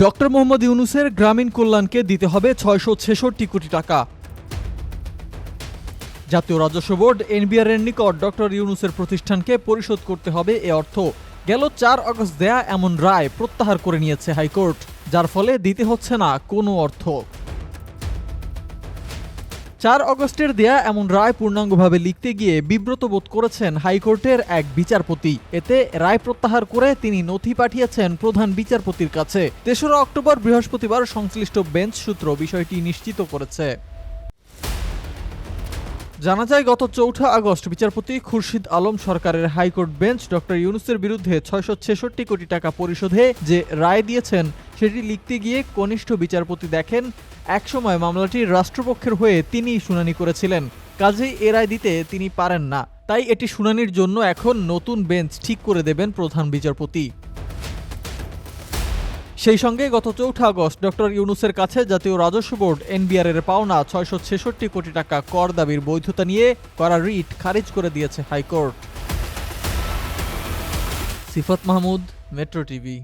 Doctor Mohammad ইউনুসের গ্রামীণ কল্যাণকে দিতে হবে ছয়শো ছেষট্টি কোটি টাকা। জাতীয় রাজস্ব বোর্ড এনবিআর এর নিকট ডক্টর ইউনুসের প্রতিষ্ঠানকে পরিশোধ করতে হবে এ অর্থ। গেল চার অগস্ট দেয়া এমন রায় প্রত্যাহার করে নিয়েছে হাইকোর্ট, যার ফলে দিতে হচ্ছে না কোনো অর্থ। চার অগস্টের দেয়া এমন রায় পূর্ণাঙ্গভাবে লিখতে গিয়ে বিব্রত বোধ করেছেন হাইকোর্টের এক বিচারপতি। এতে রায় প্রত্যাহার করে তিনি নথি পাঠিয়েছেন প্রধান বিচারপতির কাছে। তেসরা অক্টোবর বৃহস্পতিবার সংশ্লিষ্ট বেঞ্চ সূত্র বিষয়টি নিশ্চিত করেছে। জানা যায়, গত চৌঠা আগস্ট বিচারপতি খুরশিদ আলম সরকারের হাইকোর্ট বেঞ্চ ডক্টর ইউনুসের বিরুদ্ধে ছয়শো ছেষট্টি কোটি টাকা পরিশোধে যে রায় দিয়েছেন, সেটি লিখতে গিয়ে কনিষ্ঠ বিচারপতি দেখেন, একসময় মামলাটি রাষ্ট্রপক্ষের হয়ে তিনিই শুনানি করেছিলেন। কাজেই এ রায় দিতে তিনি পারেন না। তাই এটি শুনানির জন্য এখন নতুন বেঞ্চ ঠিক করে দেবেন প্রধান বিচারপতি। সেই সঙ্গে গত চৌঠা আগস্ট ডক্টর ইউনুসের কাছে জাতীয় রাজস্ব বোর্ড এনবিআর এর পাওনা ছয়শো ছেষট্টি কোটি টাকা কর দাবির বৈধতা নিয়ে করা রিট খারিজ করে দিয়েছে high court. Sifat Mahmud, metro TV.